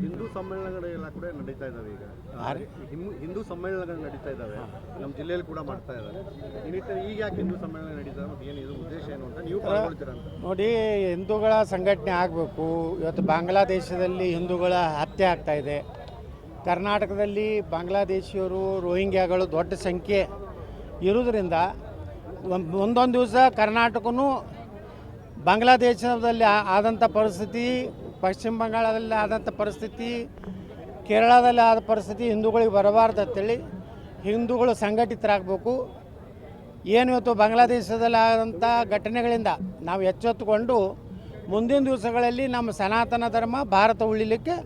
ಹಿಂದೂ ಸಮ್ಮೇಳನಗಳೆಲ್ಲ ಕೂಡ ನಡೀತಾ ಇದ್ದಾವೆ ಈಗ. ಹಿಂದೂ ಸಮ್ಮೇಳನಗಳು ನಡೀತಾ ಇದ್ದಾವೆ ನಮ್ಮ ಜಿಲ್ಲೆಯಲ್ಲಿ ಕೂಡ ಮಾಡ್ತಾ ಇದ್ದಾರೆ ಈ ಈಗ ಯಾಕೆ ಹಿಂದೂ ಸಮ್ಮೇಳನ ನಡೀತಾ ಮತ್ತು ಏನು ಇದು ಉದ್ದೇಶ ಏನು ಅಂತ ನೀವು ಅಂತ. ನೋಡಿ ಹಿಂದೂಗಳ ಸಂಘಟನೆ ಆಗಬೇಕು. ಇವತ್ತು ಬಾಂಗ್ಲಾದೇಶದಲ್ಲಿ ಹಿಂದೂಗಳ ಹತ್ಯೆ ಆಗ್ತಾ ಇದೆ. ಕರ್ನಾಟಕದಲ್ಲಿ ಬಾಂಗ್ಲಾದೇಶಿಯರು ರೋಹಿಂಗ್ಯಾಗಳು ದೊಡ್ಡ ಸಂಖ್ಯೆ ಇರುವುದರಿಂದ ಒಂದೊಂದು ದಿವಸ ಕರ್ನಾಟಕನೂ ಬಾಂಗ್ಲಾದೇಶದಲ್ಲಿ ಆದಂಥ ಪರಿಸ್ಥಿತಿ, ಪಶ್ಚಿಮ ಬಂಗಾಳದಲ್ಲಿ ಆದಂಥ ಪರಿಸ್ಥಿತಿ, ಕೇರಳದಲ್ಲಿ ಆದ ಪರಿಸ್ಥಿತಿ ಹಿಂದೂಗಳಿಗೆ ಬರಬಾರ್ದು ಅಂತೇಳಿ ಹಿಂದೂಗಳು ಸಂಘಟಿತರಾಗಬೇಕು. ಏನು ಇವತ್ತು ಬಾಂಗ್ಲಾದೇಶದಲ್ಲಿ ಆದಂಥ ಘಟನೆಗಳಿಂದ ನಾವು ಎಚ್ಚೆತ್ತುಕೊಂಡು ಮುಂದಿನ ದಿವಸಗಳಲ್ಲಿ ನಮ್ಮ ಸನಾತನ ಧರ್ಮ ಭಾರತ ಉಳಿಲಿಕ್ಕೆ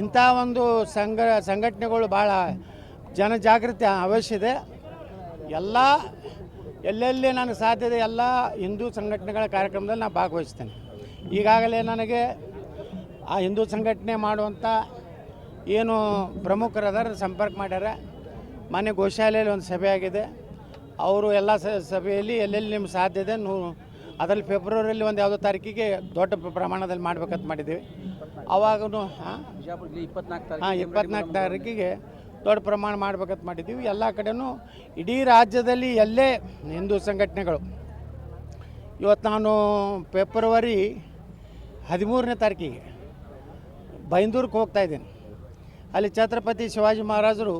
ಇಂಥ ಒಂದು ಸಂಘ ಸಂಘಟನೆಗಳು ಭಾಳ ಜನಜಾಗೃತಿ ಅವಶ್ಯ ಇದೆ. ಎಲ್ಲ ಎಲ್ಲೆಲ್ಲಿ ನನಗೆ ಸಾಧ್ಯತೆ ಎಲ್ಲ ಹಿಂದೂ ಸಂಘಟನೆಗಳ ಕಾರ್ಯಕ್ರಮದಲ್ಲಿ ನಾನು ಭಾಗವಹಿಸ್ತೇನೆ. ಈಗಾಗಲೇ ನನಗೆ ಆ ಹಿಂದೂ ಸಂಘಟನೆ ಮಾಡುವಂಥ ಏನು ಪ್ರಮುಖರದಾರ ಸಂಪರ್ಕ ಮಾಡ್ಯಾರ. ಮನೆ ಗೋಶಾಲೆಯಲ್ಲಿ ಒಂದು ಸಭೆ ಆಗಿದೆ. ಅವರು ಎಲ್ಲ ಸಭೆಯಲ್ಲಿ ಎಲ್ಲೆಲ್ಲಿ ನಿಮ್ಗೆ ಇದೆ ನೂ ಅದರಲ್ಲಿ ಫೆಬ್ರವರಿಯಲ್ಲಿ ಒಂದು ಯಾವುದೋ ತಾರೀಕಿಗೆ ದೊಡ್ಡ ಪ್ರ- ಪ್ರಮಾಣದಲ್ಲಿ ಮಾಡ್ಬೇಕಂತ ಮಾಡಿದ್ದೀವಿ. ಅವಾಗೂ ಹಾಂ? ಹಾಂ ಇಪ್ಪತ್ನಾಲ್ಕು ತಾರೀಕಿಗೆ ದೊಡ್ಡ ಪ್ರಮಾಣ ಮಾಡ್ಬೇಕಂತ ಮಾಡಿದ್ದೀವಿ. ಎಲ್ಲ ಕಡೆನೂ ಇಡೀ ರಾಜ್ಯದಲ್ಲಿ ಎಲ್ಲೇ ಹಿಂದೂ ಸಂಘಟನೆಗಳು. ಇವತ್ತು ನಾನು ಫೆಬ್ರವರಿ ಹದಿಮೂರನೇ ತಾರೀಕಿಗೆ ಬೈಂದೂರಿಗೆ ಹೋಗ್ತಾ ಇದ್ದೀನಿ. ಅಲ್ಲಿ ಛತ್ರಪತಿ ಶಿವಾಜಿ ಮಹಾರಾಜರು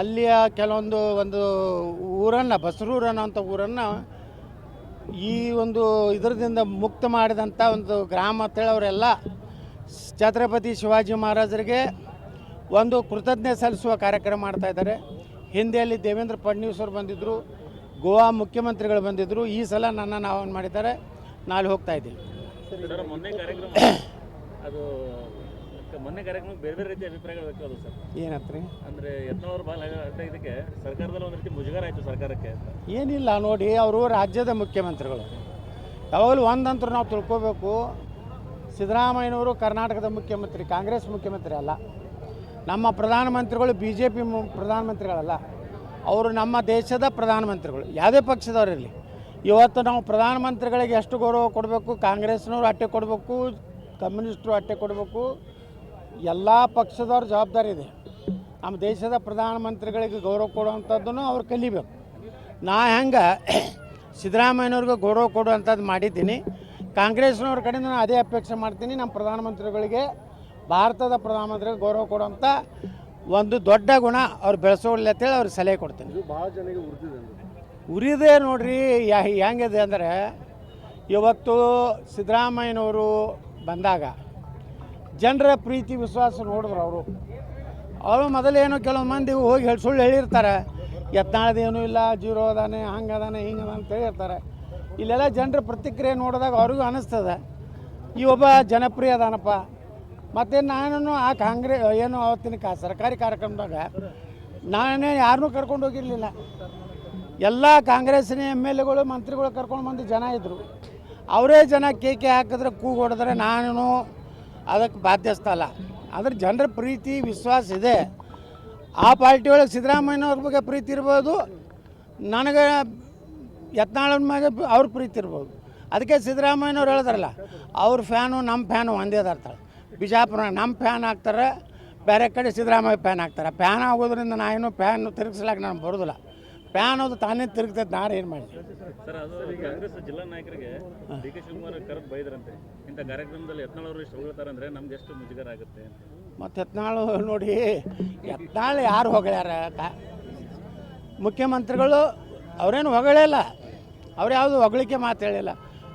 ಅಲ್ಲಿಯ ಕೆಲವೊಂದು ಒಂದು ಊರನ್ನು ಬಸರೂರನ್ನು ಅಂತ ಊರನ್ನು ಈ ಒಂದು ಇದರದಿಂದ ಮುಕ್ತ ಮಾಡಿದಂಥ ಒಂದು ಗ್ರಾಮ ಅಂತೇಳಿ ಅವರೆಲ್ಲ ಛತ್ರಪತಿ ಶಿವಾಜಿ ಮಹಾರಾಜರಿಗೆ ಒಂದು ಕೃತಜ್ಞತೆ ಸಲ್ಲಿಸುವ ಕಾರ್ಯಕ್ರಮ ಮಾಡ್ತಾ ಇದ್ದಾರೆ. ಹಿಂದೆಯಲ್ಲಿ ದೇವೇಂದ್ರ ಫಡ್ನವೀಸ್ ಅವರು ಬಂದಿದ್ದರು ಗೋವಾ ಮುಖ್ಯಮಂತ್ರಿಗಳು ಬಂದಿದ್ದರು ಈ ಸಲ ನನ್ನನ್ನು ಆಹ್ವಾನ ಮಾಡಿದ್ದಾರೆ. ನಾಳೆ ಹೋಗ್ತಾ ಕಾರ್ಯಕ್ರಮ ಅದು ಮೊನ್ನೆ ಕಾರ್ಯಕ್ರಮ ಬೇರೆ ಬೇರೆ ರೀತಿಯ ಅಭಿಪ್ರಾಯಗಳು ವ್ಯಕ್ತವಾದವು ಸರ್. ಏನಂತ್ರಿ? ಅಂದ್ರೆ ಯತ್ನವರು ಭಾಳ ಇದಕ್ಕೆ ಸರ್ಕಾರದಲ್ಲಿ ಒಂದು ರೀತಿ ಮುಜುಗರ ಆಯಿತು ಸರ್ಕಾರಕ್ಕೆ ಏನಿಲ್ಲ ನೋಡಿ ಅವರು ರಾಜ್ಯದ ಮುಖ್ಯಮಂತ್ರಿಗಳು. ಯಾವಾಗಲೂ ಒಂದಂತರೂ ನಾವು ತಿಳ್ಕೋಬೇಕು. ಸಿದ್ದರಾಮಯ್ಯನವರು ಕರ್ನಾಟಕದ ಮುಖ್ಯಮಂತ್ರಿ ಕಾಂಗ್ರೆಸ್ ಮುಖ್ಯಮಂತ್ರಿ ಅಲ್ಲ. ನಮ್ಮ ಪ್ರಧಾನಮಂತ್ರಿಗಳು ಬಿ ಜೆ ಪಿ ಪ್ರಧಾನಮಂತ್ರಿಗಳಲ್ಲ, ಅವರು ನಮ್ಮ ದೇಶದ ಪ್ರಧಾನಮಂತ್ರಿಗಳು, ಯಾವುದೇ ಪಕ್ಷದವರಿರಲಿ ಇವತ್ತು ನಾವು ಪ್ರಧಾನಮಂತ್ರಿಗಳಿಗೆ ಎಷ್ಟು ಗೌರವ ಕೊಡಬೇಕು, ಕಾಂಗ್ರೆಸ್ನವರು ಅಟ್ಟೆ ಕೊಡಬೇಕು, ಕಮ್ಯುನಿಸ್ಟ್ರು ಅಟ್ಟೆ ಕೊಡಬೇಕು, ಎಲ್ಲ ಪಕ್ಷದವ್ರ ಜವಾಬ್ದಾರಿ ಇದೆ. ನಮ್ಮ ದೇಶದ ಪ್ರಧಾನಮಂತ್ರಿಗಳಿಗೆ ಗೌರವ ಕೊಡುವಂಥದ್ದನ್ನು ಅವ್ರು ಕಲಿಬೇಕು. ನಾ ಹೆಂಗೆ ಸಿದ್ದರಾಮಯ್ಯನವ್ರಿಗೆ ಗೌರವ ಕೊಡುವಂಥದ್ದು ಮಾಡಿದ್ದೀನಿ. ಕಾಂಗ್ರೆಸ್ನವ್ರ ಕಡೆಯಿಂದ ನಾನು ಅದೇ ಅಪೇಕ್ಷೆ ಮಾಡ್ತೀನಿ. ನಮ್ಮ ಪ್ರಧಾನಮಂತ್ರಿಗಳಿಗೆ ಭಾರತದ ಪ್ರಧಾನಮಂತ್ರಿಗೆ ಗೌರವ ಕೊಡುವಂಥ ಒಂದು ದೊಡ್ಡ ಗುಣ ಅವ್ರು ಬೆಳೆಸೋಳ್ಳಿ ಅಂತೇಳಿ ಅವ್ರಿಗೆ ಸಲಹೆ ಕೊಡ್ತೀನಿ. ಭಾಳ ಜನರಿಗೆ ಉರಿದೇ ನೋಡ್ರಿ ಯಾ ಹೆಂಗಿದೆ ಅಂದರೆ ಇವತ್ತು ಸಿದ್ದರಾಮಯ್ಯನವರು ಬಂದಾಗ ಜನರ ಪ್ರೀತಿ ವಿಶ್ವಾಸ ನೋಡಿದ್ರು ಅವರು. ಅವರು ಮೊದಲೇನು ಕೆಲವು ಮಂದಿ ಹೋಗಿ ಹೇಳಿ ಸುಳ್ಳು ಹೇಳಿರ್ತಾರೆ. ಯತ್ನಾಳದೇನು ಇಲ್ಲ ಜೀರೋ ಅದಾನೆ ಹಂಗೆ ಅದಾನೆ ಹಿಂಗೆ ಅದಾನೆ ಅಂತ ಹೇಳಿರ್ತಾರೆ. ಇಲ್ಲೆಲ್ಲ ಜನರ ಪ್ರತಿಕ್ರಿಯೆ ನೋಡಿದಾಗ ಅವ್ರಿಗೂ ಅನ್ನಿಸ್ತದೆ ಈ ಒಬ್ಬ ಜನಪ್ರಿಯ ಅದಾನಪ್ಪ. ಮತ್ತು ನಾನು ಆ ಕಾಂಗ್ರೆ, ಏನು ಅವತ್ತಿನ ಕಾ, ಸರ್ಕಾರಿ ಕಾರ್ಯಕ್ರಮದಾಗ ನಾನೇ ಯಾರನ್ನೂ ಕರ್ಕೊಂಡು ಹೋಗಿರಲಿಲ್ಲ. ಎಲ್ಲ ಕಾಂಗ್ರೆಸ್ಸಿನ ಎಂ ಎಲ್ ಎಗಳು, ಮಂತ್ರಿಗಳು ಕರ್ಕೊಂಡು ಬಂದು ಜನ ಇದ್ದರು ಅವರೇ ಜನ ಕೇಕೆ ಹಾಕಿದ್ರೆ ಕೂಗು ಹೊಡೆದ್ರೆ ನಾನು ಅದಕ್ಕೆ ಬಾಧ್ಯಸ್ಥ ಅಲ್ಲ. ಅದ್ರ ಜನರ ಪ್ರೀತಿ, ವಿಶ್ವಾಸ ಇದೆ. ಆ ಪಾರ್ಟಿ ಒಳಗೆ ಸಿದ್ದರಾಮಯ್ಯನವ್ರ ಬಗ್ಗೆ ಪ್ರೀತಿ ಇರ್ಬೋದು. ನನಗೆ ಯತ್ನಾಳನ ಮ್ಯಾಗೆ ಅವ್ರ ಪ್ರೀತಿ ಇರ್ಬೋದು. ಅದಕ್ಕೆ ಸಿದ್ದರಾಮಯ್ಯನವ್ರು ಹೇಳಿದ್ರಲ್ಲ, ಅವ್ರ ಫ್ಯಾನು, ನಮ್ಮ ಫ್ಯಾನು ಒಂದೇ ಬಿಜಾಪುರ ನಮ್ಮ ಫ್ಯಾನ್ ಹಾಕ್ತಾರೆ ಬೇರೆ ಕಡೆ ಸಿದ್ದರಾಮಯ್ಯ ಫ್ಯಾನ್ ಹಾಕ್ತಾರೆ ಫ್ಯಾನ್ ಆಗೋದ್ರಿಂದ ನಾ ಏನು ಫ್ಯಾನ್ ತಿರುಗಿಸ್ಲಾಕ ನಾನು ಬರೋದಿಲ್ಲ. ಫ್ಯಾನ್ ಅದು ತಾನೇ ತಿರುಗ್ತೈತೆ ನಾನು ಏನು ಮಾಡಿ ಸರ್ ಅದು ಕಾಂಗ್ರೆಸ್ ಜಿಲ್ಲಾ ನಾಯಕರಿಗೆ ಡಿ ಕೆ ಶಿವಕುಮಾರ್ ಕರೆದು ಬೈದ್ರಂತೆ. ಇಂಥ ಕಾರ್ಯಕ್ರಮದಲ್ಲಿ ಯತ್ನಾಳ್ ಅವರು ಇಷ್ಟು ಹೊಗಳ್ತಾರೆ ಅಂದ್ರೆ ನಮ್ಗೆ ಎಷ್ಟು ಮುಜುಗರ ಆಗುತ್ತೆ ಅಂತ. ಮತ್ತು ಯತ್ನಾಳು ನೋಡಿ ಯತ್ನಾಳು ಯಾರು ಹೊಗಳ್ಯಾರ? ಮುಖ್ಯಮಂತ್ರಿಗಳು ಅವರೇನು ಹೊಗಳಿಲ್ಲ ಅವ್ರು ಯಾವುದು ಹೊಗಳಿಕೆ ಮಾತು ಹೇಳಿಲ್ಲ.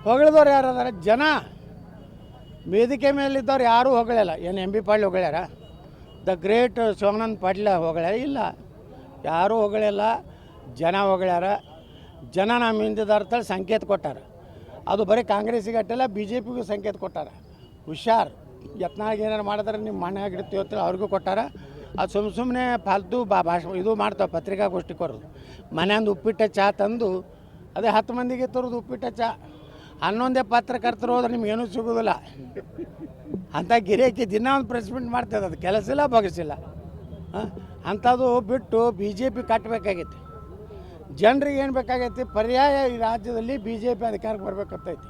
ಹೊಗಳಿದವ್ರು ಯಾರು ಅದಾರ? ಜನ. ವೇದಿಕೆ ಮೇಲಿದ್ದವ್ರು ಯಾರೂ ಹೊಗಳಲ್ಲ ಏನು ಎಂ ಬಿ ಪಾಟೀಲ್ ಹೊಗಳ್ಯಾರ ದ ಗ್ರೇಟ್ ಶಿವಾನಂದ್ ಪಾಟೀಲ ಹೊಗಳ್ಯಾರ ಇಲ್ಲ. ಯಾರೂ ಹೊಗಳಿಲ್ಲ ಜನ ಹೊಗಳ್ಯಾರ ಜನ ನಮ್ಮ ಹಿಂದಿದಾರ್ತೇಳಿ ಸಂಕೇತ ಕೊಟ್ಟಾರ. ಅದು ಬರೀ ಕಾಂಗ್ರೆಸ್ಸಿಗೆ ಅಟ್ಟಲ್ಲ ಬಿ ಜೆ ಪಿಗೂ ಸಂಕೇತ ಕೊಟ್ಟಾರ. ಹುಷಾರ್. ಯತ್ನಾಗ ಏನಾರು ಮಾಡಿದ್ರೆ ನಿಮ್ಮ ಮನೆ ಆಗಿಡ್ತೀವಿ ಅಂತೇಳಿ ಅವ್ರಿಗೂ ಕೊಟ್ಟಾರ. ಅದು ಸುಮ್ಮ ಸುಮ್ಮನೆ ಫಾಲ್ತು ಬಾ ಭಾಷ ಇದು ಮಾಡ್ತಾವೆ ಪತ್ರಿಕಾಗೋಷ್ಠಿ ಕೊರೋದು ಮನೆಯಂದು ಉಪ್ಪಿಟ್ಟ ಚಹಾ ತಂದು, ಅದೇ ಹತ್ತು ಮಂದಿಗೆ ತರೋದು ಉಪ್ಪಿಟ್ಟ ಚಹಾ ಹನ್ನೊಂದೇ ಪತ್ರಕರ್ತರು ಹೋದ್ರೆ ನಿಮ್ಗೇನೂ ಸಿಗೋದಿಲ್ಲ. ಅಂಥ ಗಿರಾಕಿ ದಿನ ಒಂದು ಪ್ರೆಸ್ ಮೀಟ್ ಮಾಡ್ತದೆ ಅದು. ಕೆಲಸ ಇಲ್ಲ ಬಗಸಿಲ್ಲ ಅಂಥದ್ದು ಬಿಟ್ಟು ಬಿ ಜೆ ಪಿ ಕಟ್ಟಬೇಕಾಗೈತಿ. ಜನರಿಗೆ ಏನು ಬೇಕಾಗೈತಿ? ಪರ್ಯಾಯ ಈ ರಾಜ್ಯದಲ್ಲಿ ಬಿ ಜೆ ಪಿ ಅಧಿಕಾರಕ್ಕೆ ಬರಬೇಕಾಗ್ತೈತಿ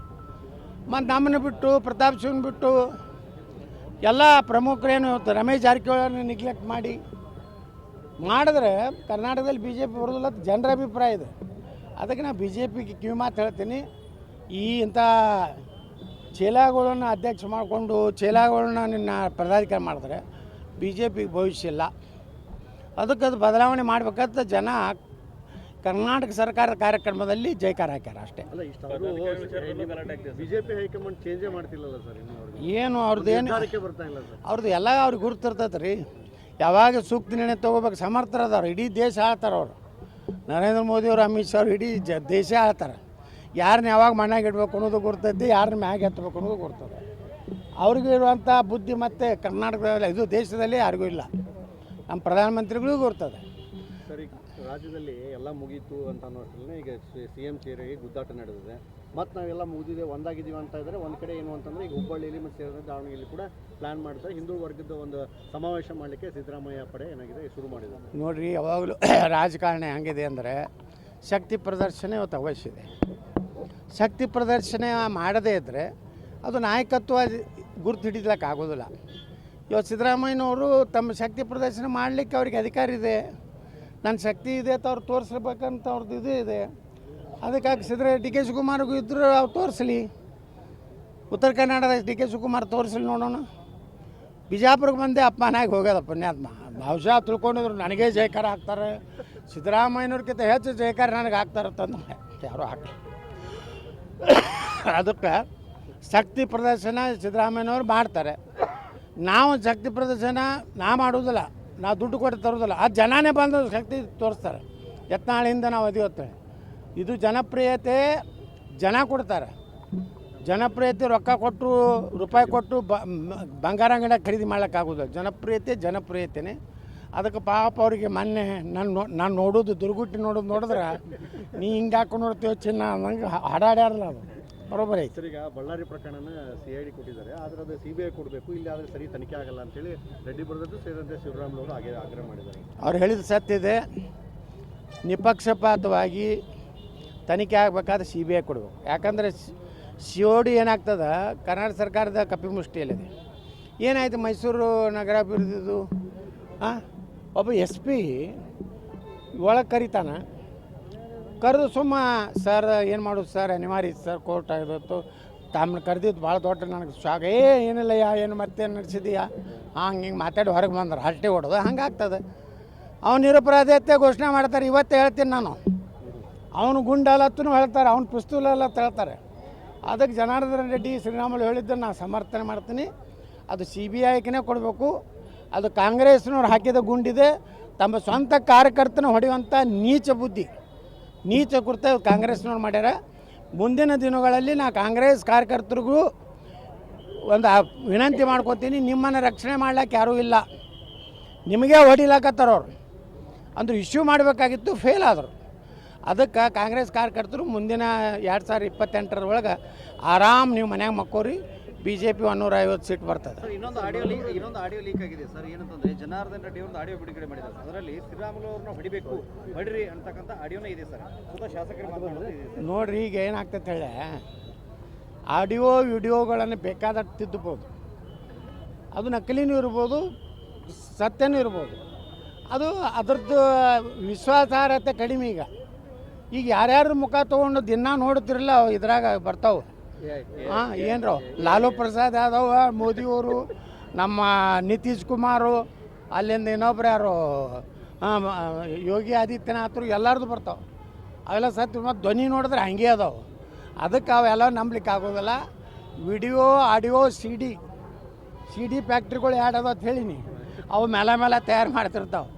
ಮತ್ತು ನಮ್ಮನ್ನು ಬಿಟ್ಟು, ಪ್ರತಾಪ್ ಸಿಂಗ್ ಬಿಟ್ಟು, ಎಲ್ಲ ಪ್ರಮುಖರೇನು ಇವತ್ತು ರಮೇಶ್ ಜಾರಕಿಹೊಳಿ ನೆಗ್ಲೆಕ್ಟ್ ಮಾಡಿ, ಮಾಡಿದ್ರೆ ಕರ್ನಾಟಕದಲ್ಲಿ ಬಿ ಜೆ ಪಿ ಬರೋದಿಲ್ಲ ಅಂತ ಜನರ ಅಭಿಪ್ರಾಯ ಇದೆ. ಅದಕ್ಕೆ ನಾನು ಬಿ ಜೆ ಪಿಗೆ ಕಿವಿ ಮಾತು ಹೇಳ್ತೀನಿ. ಈ ಇಂಥ ಚೇಲಾಗಳನ್ನ ಅಧ್ಯಕ್ಷ ಮಾಡಿಕೊಂಡು ಚೇಲಾಗಳನ್ನ ನಿನ್ನ ಪದಾಧಿಕಾರಿ ಮಾಡಿದ್ರೆ ಬಿ ಜೆ ಪಿಗೆ ಭವಿಷ್ಯ ಇಲ್ಲ. ಅದಕ್ಕೆ ಅದು ಬದಲಾವಣೆ ಮಾಡಬೇಕಂತ ಜನ ಕರ್ನಾಟಕ ಸರ್ಕಾರದ ಕಾರ್ಯಕ್ರಮದಲ್ಲಿ ಜೈಕಾರ ಹಾಕ್ಯಾರ ಅಷ್ಟೇ. ಅಲ್ಲ ಅವ್ರದ್ದು. ಬಿಜೆಪಿ ಹೈಕಮಾಂಡ್ ಚೇಂಜೇ ಮಾಡ್ತಿಲ್ಲಲ್ಲ ಸರ್ ಏನು ಅವ್ರದ್ದೇನು ನಿರ್ಧಾರಕ್ಕೆ ಬರ್ತಾ ಇಲ್ಲ ಸರ್. ಅವ್ರದ್ದು ಎಲ್ಲ ಅವ್ರಿಗೆ ಗುರುತಿರ್ತೈತೆ ರೀ. ಯಾವಾಗ ಸೂಕ್ತ ನಿರ್ಣಯ ತೊಗೋಬೇಕು ಸಮರ್ಥರದವ್ರು ಅದಾರ ಇಡೀ ದೇಶ ಆಳ್ತಾರೆ ಅವರು. ನರೇಂದ್ರ ಮೋದಿ ಅವರು ಅಮಿತ್ ಶಾ ಅವ್ರು ಇಡೀ ಜ ದೇಶ ಆಳ್ತಾರೆ. ಯಾರನ್ನ ಯಾವಾಗ ಮಣ್ಣಾಗ ಇಡ್ಬೇಕು ಅನ್ನೋದು ಗುರ್ತೈತಿ ಯಾರನ್ನ ಮ್ಯಾಗೆ ಎತ್ತಬೇಕು ಅನ್ನೋದು ಗುರ್ತದೆ. ಅವ್ರಿಗೂ ಇರುವಂಥ ಬುದ್ಧಿ ಮತ್ತು ಕರ್ನಾಟಕದಲ್ಲಿ ಇದು ದೇಶದಲ್ಲಿ ಯಾರಿಗೂ ಇಲ್ಲ. ನಮ್ಮ ಪ್ರಧಾನಮಂತ್ರಿಗಳಿಗೂ ಗುರ್ತದೆ. ಸರಿ ರಾಜ್ಯದಲ್ಲಿ ಎಲ್ಲ ಮುಗೀತು ಅಂತ ಅನ್ನೋ ಈಗ ಸಿ ಎಂ ಸೇರಿ ಗುದ್ದಾಟ ನಡೆದಿದೆ. ಮತ್ತು ನಾವೆಲ್ಲ ಮುಗಿದಿದೆ ಒಂದಾಗಿದ್ದೀವಿ ಅಂತ ಇದ್ದರೆ ಒಂದು ಕಡೆ ಏನು ಅಂತಂದರೆ ಈಗ ಹುಬ್ಬಳ್ಳಿಯಲ್ಲಿ ಮತ್ತು ಸೇರಿದ ದಾವಣಗೆರೆಯಲ್ಲಿ ಕೂಡ ಪ್ಲ್ಯಾನ್ ಮಾಡ್ತಾರೆ. ಹಿಂದೂ ವರ್ಗದ ಒಂದು ಸಮಾವೇಶ ಮಾಡಲಿಕ್ಕೆ ಸಿದ್ದರಾಮಯ್ಯ ಪಡೆ ಏನಾಗಿದೆ ಶುರು ಮಾಡಿದೆ ನೋಡಿರಿ ಯಾವಾಗಲೂ ರಾಜಕಾರಣ ಹೆಂಗಿದೆ ಅಂದರೆ ಶಕ್ತಿ ಪ್ರದರ್ಶನ ಇವತ್ತು ಅವಶ್ಯ ಇದೆ. ಶಕ್ತಿ ಪ್ರದರ್ಶನ ಮಾಡದೇ ಇದ್ದರೆ ಅದು ನಾಯಕತ್ವ ಗುರುತು ಹಿಡಿಲಿಕ್ಕೆ ಆಗೋದಿಲ್ಲ ಇವತ್ತು ಸಿದ್ದರಾಮಯ್ಯನವರು ತಮ್ಮ ಶಕ್ತಿ ಪ್ರದರ್ಶನ ಮಾಡಲಿಕ್ಕೆ ಅವ್ರಿಗೆ ಅಧಿಕಾರ ಇದೆ. ನನ್ನ ಶಕ್ತಿ ಇದೆ ಅಂತ ಅವ್ರು ತೋರಿಸ್ಬೇಕಂತ ಅವ್ರದ್ದು ಇದು ಇದೆ. ಅದಕ್ಕಾಗಿ ಸಿದ್ದರ ಡಿ ಕೆ ಶಿವಕುಮಾರ್ಗೂ ಇದ್ದರೂ ಅವ್ರು ತೋರಿಸಲಿ. ಉತ್ತರ ಕನ್ನಡದ ಡಿ ಕೆ ಶಿವಕುಮಾರ್ ತೋರಿಸಲಿ ನೋಡೋಣ. ಬಿಜಾಪುರಕ್ಕೆ ಬಂದೆ ಅಪ್ಪನಾಗಿ ಹೋಗ್ಯದ ಪುಣ್ಯಾತ್ಮ. ಬಹುಶಃ ತಿಳ್ಕೊಂಡಿದ್ರು ನನಗೆ ಜಯಕಾರ ಹಾಕ್ತಾರೆ ಸಿದ್ದರಾಮಯ್ಯನವ್ರಿಗಿಂತ ಹೆಚ್ಚು ಜಯಕಾರ ನನಗೆ ಹಾಕ್ತಾರೆ ಅಂತಂದ್ರೆ ಯಾರು ಹಾಕಲಿ ಅದಕ್ಕೆ ಶಕ್ತಿ ಪ್ರದರ್ಶನ ಸಿದ್ದರಾಮಯ್ಯನವರು ಮಾಡ್ತಾರೆ. ನಾವು ಶಕ್ತಿ ಪ್ರದರ್ಶನ ನಾ ಮಾಡೋದಿಲ್ಲ ನಾವು ದುಡ್ಡು ಕೊಟ್ಟು ತರೋದಿಲ್ಲ ಆ ಜನನೇ ಬಂದು ಶಕ್ತಿ ತೋರಿಸ್ತಾರೆ. ಯತ್ನಾಳಿಯಿಂದ ನಾವು ಅದಿವತ್ತೇಳಿ ಇದು ಜನಪ್ರಿಯತೆ ಜನ ಕೊಡ್ತಾರೆ. ಜನಪ್ರಿಯತೆ ರೊಕ್ಕ ಕೊಟ್ಟು ರೂಪಾಯಿ ಕೊಟ್ಟು ಬಂಗಾರ ಗಿಡ ಖರೀದಿ ಮಾಡೋಕ್ಕಾಗೋದಿಲ್ಲ ಜನಪ್ರಿಯತೆ ಜನಪ್ರಿಯತೆನೇ. ಅದಕ್ಕೆ ಪಾಪ ಅವರಿಗೆ ಮೊನ್ನೆ ನಾನು ನೋ ನಾನು ನೋಡೋದು ದುರ್ಗುಟ್ಟಿ ನೋಡೋದು ನೋಡಿದ್ರೆ ನೀ ಹಿಂಗೆ ಹಾಕೊಂಡು ನೋಡ್ತೀವಿ ಚಿನ್ನ ನಂಗೆ ಹಾಡಾಡ್ಯಾರಲ್ಲ ಅದು. ಬರೋಬ್ಬರಿ ಐತೆ ಸರ್ ಈಗ ಬಳ್ಳಾರಿ ಪ್ರಕರಣನ ಸಿ ಐ ಡಿ ಕೊಟ್ಟಿದ್ದಾರೆ. ಆದರೆ ಅದು ಸಿ ಬಿ ಐ ಕೊಡಬೇಕು ಇಲ್ಲಿ ಆದರೆ ಸರಿ ತನಿಖೆ ಆಗಲ್ಲ ಅಂತೇಳಿ ರೆಡ್ಡಿ ಬರೆದದ್ದು ಸೇರಿದಂತೆ ಶಿವರಾಮ್ನವರು ಹಾಗೆ ಆಗ್ರಹ ಮಾಡಿದ್ದಾರೆ. ಅವ್ರು ಹೇಳಿದ ಸತ್ಯ ಇದೆ. ನಿಪಕ್ಷಪಾತವಾಗಿ ತನಿಖೆ ಆಗಬೇಕಾದ್ರೆ ಸಿ ಬಿ ಐ ಕೊಡಬೇಕು. ಯಾಕಂದರೆ ಸಿ ಒ ಡಿ ಏನಾಗ್ತದೆ? ಕರ್ನಾಟಕ ಸರ್ಕಾರದ ಕಪಿಮುಷ್ಟಿಯಲ್ಲಿದೆ. ಏನಾಯ್ತು ಮೈಸೂರು ನಗರಾಭಿವೃದ್ಧಿದು? ಹಾಂ ಒಬ್ಬ ಎಸ್ ಪಿ ಒಳಗೆ ಕರಿತಾನೆ. ಕರೆದು ಸುಮ್ಮ, ಸರ್, ಏನು ಮಾಡೋದು ಸರ್? ಅನಿವಾರ್ಯ ಸರ್, ಕೋರ್ಟ್ ಆಗಿತ್ತು ತಮ್ಮನ್ನ ಕರೆದಿದ್ದು ಭಾಳ ದೊಡ್ಡ ನನಗೆ ಶಾಕ್. ಏ ಏನಿಲ್ಲ ಯಾ ಏನು ಮತ್ತೇನು ನಡೆಸಿದೀಯಾ? ಹಂಗೆ ಹಿಂಗೆ ಮಾತಾಡಿ ಹೊರಗೆ ಬಂದ್ರೆ. ಹರಟೆ ಹೊಡೋದು ಹಂಗೆ ಆಗ್ತದೆ. ಅವ್ನು ನಿರಪರಾಧತೆ ಘೋಷಣೆ ಮಾಡ್ತಾರೆ. ಇವತ್ತು ಹೇಳ್ತೀನಿ ನಾನು. ಅವನು ಗುಂಡಲತ್ತೂ ಹೇಳ್ತಾರೆ, ಅವ್ನು ಪಿಸ್ತೂಲಲ್ಲ ಹೇಳ್ತಾರೆ. ಅದಕ್ಕೆ ಜನಾರ್ದನ ರೆಡ್ಡಿ ಶ್ರೀರಾಮುಲು ಹೇಳಿದ್ದನ್ನು ನಾನು ಸಮರ್ಥನೆ ಮಾಡ್ತೀನಿ. ಅದು ಸಿ ಬಿ ಐಕ್ಕೇ ಕೊಡಬೇಕು. ಅದು ಕಾಂಗ್ರೆಸ್ನವ್ರು ಹಾಕಿದ ಗುಂಡಿದೆ, ತಮ್ಮ ಸ್ವಂತ ಕಾರ್ಯಕರ್ತನ ಹೊಡೆಯುವಂಥ ನೀಚ ಬುದ್ಧಿ. ನೀಚ ಕೃತ್ಯ ಕಾಂಗ್ರೆಸ್ನವ್ರು ಮಾಡ್ಯಾರ. ಮುಂದಿನ ದಿನಗಳಲ್ಲಿ ನಾ ಕಾಂಗ್ರೆಸ್ ಕಾರ್ಯಕರ್ತರಿಗೂ ಒಂದು ವಿನಂತಿ ಮಾಡ್ಕೋತೀನಿ, ನಿಮ್ಮನ್ನು ರಕ್ಷಣೆ ಮಾಡ್ಲಿಕ್ಕೆ ಯಾರೂ ಇಲ್ಲ. ನಿಮಗೆ ಹೊಡಿಲಾಕತ್ತಾರ ಅವ್ರು. ಅಂದ್ರೆ ಇಶ್ಯೂ ಮಾಡಬೇಕಾಗಿತ್ತು ಫೇಲ್ ಆದರು. ಅದಕ್ಕೆ ಕಾಂಗ್ರೆಸ್ ಕಾರ್ಯಕರ್ತರು ಮುಂದಿನ ಎರಡು ಸಾವಿರದ ಇಪ್ಪತ್ತೆಂಟರ ಒಳಗೆ ಆರಾಮ್ ನೀವು ಮನ್ಯಾಗ ಮಕ್ಕೋರಿ. ಬಿ ಜೆ ಪಿ ಒನ್ನೂರ ಐವತ್ತು ಸೀಟ್ ಬರ್ತದೆ. ಸರ್ ಇನ್ನೊಂದು ಆಡಿಯೋ ಲೀಕ್ ಇನ್ನೊಂದು ಆಡಿಯೋ ಲೀಕ್ ಆಗಿದೆ ಸರ್. ಏನಂತಂದ್ರೆ ಜನಾರ್ದನ್ ರೆಡ್ಡಿ ಒಂದು ಆಡಿಯೋ ಬಿಡುಗಡೆ ಮಾಡಿದ್ದಾರೆ ಅದರಲ್ಲಿ ಶ್ರೀರಾಮುಲು ಅವ್ರನ್ನ ಹೊಡಿಬೇಕು ಹೊಡಿರಿ ಅಂತಕ್ಕಂಥ ಆಡಿಯೋನೇ ಇದೆ ಸರ್. ಸ್ವಲ್ಪ ಶಾಸಕರು ಮಾತನಾಡೋದು ಇದೆ ಸರ್. ನೋಡ್ರಿ ಈಗ ಏನಾಗ್ತೈತೆ ಹೇಳಿ ಆಡಿಯೋ ವಿಡಿಯೋಗಳನ್ನು ಬೇಕಾದಷ್ಟು ತಿದ್ದಬೋದು. ಅದು ನಕಲಿನೂ ಇರ್ಬೋದು ಸತ್ಯನೂ ಇರ್ಬೋದು. ಅದು ಅದ್ರದ್ದು ವಿಶ್ವಾಸಾರ್ಹತೆ ಕಡಿಮೆ ಈಗ. ಈಗ ಯಾರ್ಯಾರ ಮುಖ ತೊಗೊಂಡು ದಿನ ನೋಡ್ತಿರಲ್ಲ ಅವು ಇದ್ರಾಗ ಬರ್ತಾವೆ. ಹಾಂ ಏನ್ರೋ? ಲಾಲು ಪ್ರಸಾದ್ ಯಾದವ್ ಮೋದಿಯವರು ನಮ್ಮ ನಿತೀಶ್ ಕುಮಾರು ಅಲ್ಲಿಂದ ಇನ್ನೊಬ್ರು ಯಾರು ಹಾಂ ಯೋಗಿ ಆದಿತ್ಯನಾಥರು ಎಲ್ಲರದು ಬರ್ತಾವೆ. ಅವೆಲ್ಲ ಸತ್ಯ ಮತ್ತು ಧ್ವನಿ ನೋಡಿದ್ರೆ ಹಂಗೆ ಅದಾವೆ. ಅದಕ್ಕೆ ಅವೆಲ್ಲ ನಂಬ್ಲಿಕ್ಕೆ ಆಗೋದಿಲ್ಲ. Video audio C D C D ಫ್ಯಾಕ್ಟ್ರಿಗಳು ಯಾಡದ ಅಂತ ಹೇಳಿನಿ. ಅವು ಮೇಲೆ ಮೇಲೆ ತಯಾರು ಮಾಡ್ತಿರ್ತಾವೆ.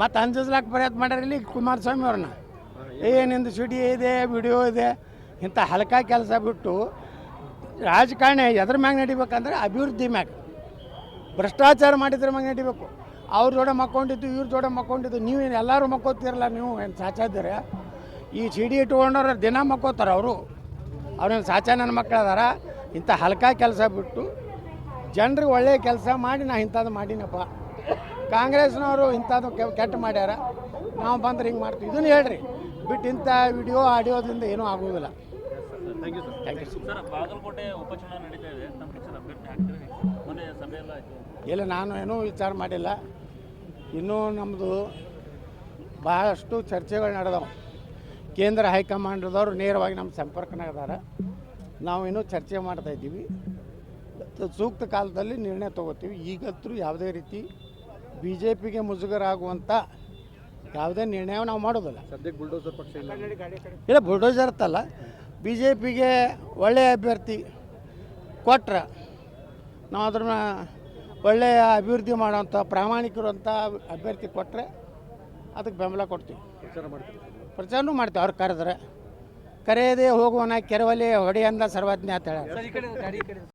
ಮತ್ತು ಅಂಜಿಸ್ಲಾಕ ಪ್ರಯತ್ನ ಮಾಡ್ಯಾರ ಇಲ್ಲಿ ಕುಮಾರಸ್ವಾಮಿ ಅವ್ರನ್ನ. ಏನಿಂದು ಸಿ ಡಿ ಇದೆ ವಿಡಿಯೋ ಇದೆ. ಇಂಥ ಹಲ್ಕ ಕೆಲಸ ಬಿಟ್ಟು ರಾಜಕಾರಣ ಎದ್ರ ಮ್ಯಾಗ ನಡಿಬೇಕಂದ್ರೆ ಅಭಿವೃದ್ಧಿ ಮ್ಯಾಗ. ಭ್ರಷ್ಟಾಚಾರ ಮಾಡಿದ್ರ ಮ್ಯಾಗ ನಡಿಬೇಕು. ಅವ್ರ ಜೋಡೆ ಮಕ್ಕೊಂಡಿದ್ದು, ಇವ್ರ ಜೋಡೆ ಮಕ್ಕೊಂಡಿದ್ದು ನೀವೇನು ಎಲ್ಲರೂ ಮಕ್ಕೋತೀರಲ್ಲ ನೀವು ಏನು ಸಾಚಾದ್ರೆ? ಈ ಸಿ ಡಿ ಇಟ್ಕೊಂಡವ್ರು ದಿನ ಮಕ್ಕೋತಾರೆ ಅವರು. ಅವ್ರೇನು ಸಾಚಾ ನನ್ನ ಮಕ್ಳು ಅದಾರ ಇಂಥ ಹಲ್ಕ ಕೆಲಸ ಬಿಟ್ಟು ಜನರಿಗೆ ಒಳ್ಳೆಯ ಕೆಲಸ ಮಾಡಿ ನಾ ಇಂಥದ್ದು ಮಾಡಿನಪ್ಪ. ಕಾಂಗ್ರೆಸ್ನವರು ಇಂಥದ್ದು ಕೆಟ್ಟ ಮಾಡ್ಯಾರ. ನಾವು ಬಂದ್ರೆ ಹಿಂಗೆ ಮಾಡ್ತೀವಿ. ಇದನ್ನು ಹೇಳ್ರಿ. ಬಿಟ್ಟು ಇಂಥ ವಿಡಿಯೋ ಆಡಿಯೋದ್ರಿಂದ ಏನೂ ಆಗೋದಿಲ್ಲ. Thank you sir thank you sir Bagalkot ಉಪಚುನಾವಣೆ ನಡೀತಾ ಇದೆ. ನಮ್ಮ ಪಕ್ಷದ ಅಭ್ಯರ್ಥಿ ಹಾಕ್ತೀರಿ ಮೊನ್ನೆ ಸಭೆಯೆಲ್ಲ ಆಯಿತು. ಇಲ್ಲ ನಾನು ಏನೂ ವಿಚಾರ ಮಾಡಿಲ್ಲ. ಇನ್ನೂ ನಮ್ಮದು ಭಾಳಷ್ಟು ಚರ್ಚೆಗಳು ನಡೆದವು. ಕೇಂದ್ರ ಹೈಕಮಾಂಡ್ದವರು ನೇರವಾಗಿ ನಮ್ಮ ಸಂಪರ್ಕನಾಗ ಇದ್ದಾರೆ ನಾವು ಇನ್ನೂ ಚರ್ಚೆ ಮಾಡ್ತಾ ಇದ್ದೀವಿ. ಸೂಕ್ತ ಕಾಲದಲ್ಲಿ ನಿರ್ಣಯ ತಗೋತೀವಿ. ಈಗಂತೂ ಯಾವುದೇ ರೀತಿ ಬಿ ಜೆ ಪಿಗೆ ಮುಜುಗರ ಆಗುವಂಥ ಯಾವುದೇ ನಿರ್ಣಯ ನಾವು ಮಾಡೋದಿಲ್ಲ. ಸದ್ಯಕ್ಕೆ ಬುಲ್ಡೋಸರ್ ಪಕ್ಷ ಇಲ್ಲ. ಇಲ್ಲ ಬುಲ್ಡೋಸರ್ ಅಂತಲ್ಲ ಬಿ ಜೆ ಪಿಗೆ ಒಳ್ಳೆಯ ಅಭ್ಯರ್ಥಿ ಕೊಟ್ರೆ ನಾವು ಅದನ್ನ ಒಳ್ಳೆಯ ಅಭಿವೃದ್ಧಿ ಮಾಡೋಂಥ ಪ್ರಾಮಾಣಿಕರು ಅಂತ ಅಭ್ಯರ್ಥಿ ಕೊಟ್ಟರೆ ಅದಕ್ಕೆ ಬೆಂಬಲ ಕೊಡ್ತೀವಿ. ಪ್ರಚಾರ ಮಾಡ್ತೀವಿ ಪ್ರಚಾರನೂ ಮಾಡ್ತೀವಿ. ಅವ್ರು ಕರೆದ್ರೆ ಕರೆಯದೇ ಹೋಗುವನ ಕೆರವಲ್ಲಿ ಹೊಡೆಯಂದ ಸರ್ವಜ್ಞ ಅಂತ ಹೇಳ.